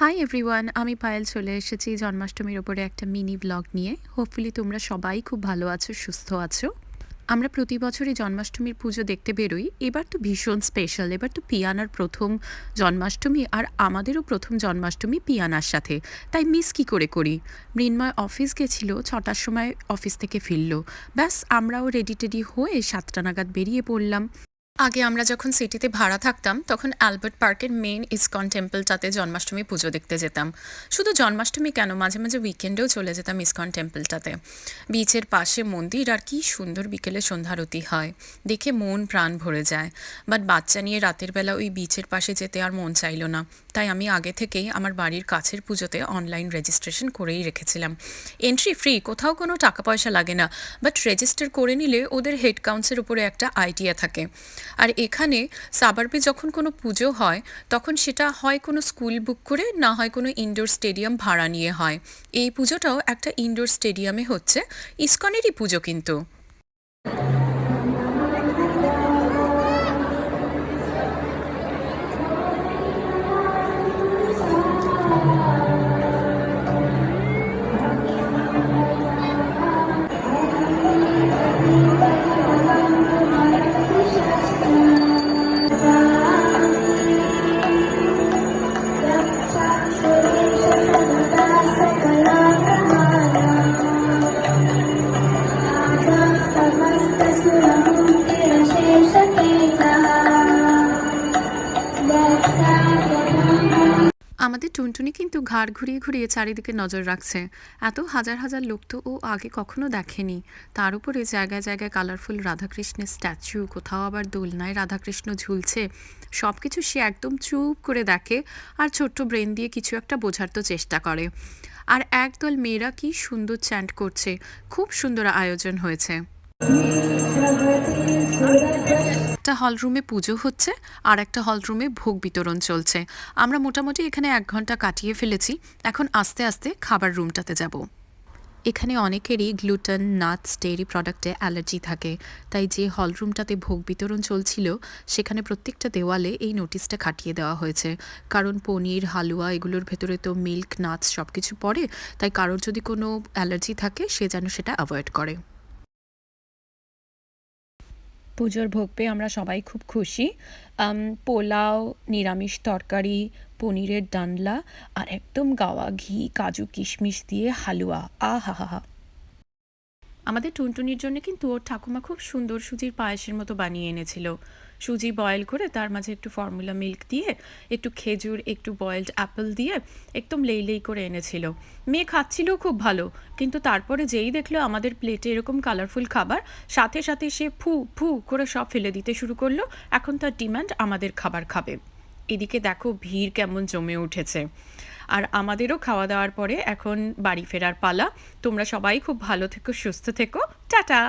Hi everyone আমি পায়েল চলে এসেছি জন্মাষ্টমীর ওপরে একটা মিনি ব্লগ নিয়ে। হোপফুলি তোমরা সবাই খুব ভালো আছো, সুস্থ আছো। আমরা প্রতি বছরই জন্মাষ্টমীর পুজো দেখতে বেরোই। এবার তো ভীষণ স্পেশাল এবার তো পিয়ানার প্রথম জন্মাষ্টমী আর আমাদেরও প্রথম জন্মাষ্টমী পিয়ানার সাথে। তাই মিস কি করে করি? মৃন্ময় অফিস গেছিল, ছটার সময় অফিস থেকে ফিরলো। ব্যাস, আমরাও রেডি টেডি হয়ে সাতটা নাগাদ বেরিয়ে পড়লাম। আগে আমরা যখন সিটিতে ভাড়া থাকতাম, তখন অ্যালবার্ট পার্কের মেইন ইসকন টেম্পলটাতে জন্মাষ্টমী পুজো দেখতে যেতাম। শুধু জন্মাষ্টমী কেন, মাঝে মাঝে উইকেন্ডেও চলে যেতাম ইসকন টেম্পলটাতে। বিচের পাশে মন্দির, আর কি সুন্দর বিকেলে সন্ধ্যারতি হয়। দেখে মন প্রাণ ভরে যায়। বাট বাচ্চা নিয়ে রাতের বেলা ওই বিচের পাশে যেতে আর মন চাইলো না। তাই আমি আগে থেকেই আমার বাড়ির কাছের পুজোতে অনলাইন রেজিস্ট্রেশন করেই রেখেছিলাম। এন্ট্রি ফ্রি, কোথাও কোনো টাকা পয়সা লাগে না। বাট রেজিস্টার করে নিলে ওদের হেড কাউন্টসের উপরে একটা আইডিয়া থাকে। আর এখানে সাবারবে যখন কোনো পুজো হয়, তখন সেটা হয় কোনো স্কুল বুক করে, না হয় কোনো ইনডোর স্টেডিয়াম ভাড়া নিয়ে হয়। এই পুজোটাও একটা ইনডোর স্টেডিয়ামে হচ্ছে। ইস্কনেরই পুজো কিন্তু। আমাদের টুনটুনি কিন্তু ঘাড় ঘুরিয়ে ঘুরিয়ে চারিদিকে নজর রাখছে। এত হাজার হাজার লোক তো ও আগে কখনো দেখেনি। তার উপরে জায়গায় জায়গায় কালারফুল রাধাকৃষ্ণের স্ট্যাচু, কোথাও আবার দোলনায় রাধাকৃষ্ণ ঝুলছে। সব কিছু সে একদম চুপ করে দেখে আর ছোট্ট ব্রেন দিয়ে কিছু একটা বোঝার তো চেষ্টা করে। আর একদল মেয়েরা কি সুন্দর চ্যান্ট করছে। খুব সুন্দর আয়োজন হয়েছে। একটা হলরুমে পুজো হচ্ছে আর একটা হলরুমে ভোগ বিতরণ চলছে। আমরা মোটামুটি এখানে এক ঘণ্টা কাটিয়ে ফেলেছি। এখন আস্তে আস্তে খাবার রুমটাতে যাব। এখানে অনেকেরই গ্লুটেন নাটস ডেয়ারি প্রোডাক্টে অ্যালার্জি থাকে। তাই যে হলরুমটাতে ভোগ বিতরণ চলছিল, সেখানে প্রত্যেকটা দেওয়ালে এই নোটিশটা খাটিয়ে দেওয়া হয়েছে। কারণ পনির, হালুয়া এগুলোর ভেতরে তো মিল্ক নাটস সব কিছু পড়ে, তাই কারোর যদি কোনো অ্যালার্জি থাকে, সে যেন সেটা অ্যাভয়েড করে। পুজোর ভোগ পেয়ে আমরা সবাই খুব খুশি। পোলাও, নিরামিষ তরকারি, পনিরের ডানলা আর একদম গাওয়া ঘি, কাজু কিশমিশ দিয়ে হালুয়া। আ হা হা হা। আমাদের টুনটুনির জন্য কিন্তু ওর ঠাকুমা খুব সুন্দর সুজির পায়েসের মতো বানিয়ে এনেছিল। সুজি বয়েল করে তার মাঝে একটু ফর্মুলা মিল্ক দিয়ে, একটু খেজুর, একটু বয়েলড অ্যাপেল দিয়ে একদম লেই লেই করে এনেছিল। মেয়ে খাচ্ছিল খুব ভালো, কিন্তু তারপরে যেই দেখল আমাদের প্লেটে এরকম কালারফুল খাবার, সাথে সাথে সে ফু ফু করে সব ফেলে দিতে শুরু করল, এখন তার ডিমান্ড আমাদের খাবার খাবে। এদিকে দেখো ভিড় কেমন জমে উঠেছে। আর আমাদেরও খাওয়া দাওয়ার পরে এখন বাড়ি ফেরার পালা। তোমরা সবাই খুব ভালো থেকো, সুস্থ থেকো। টাটা!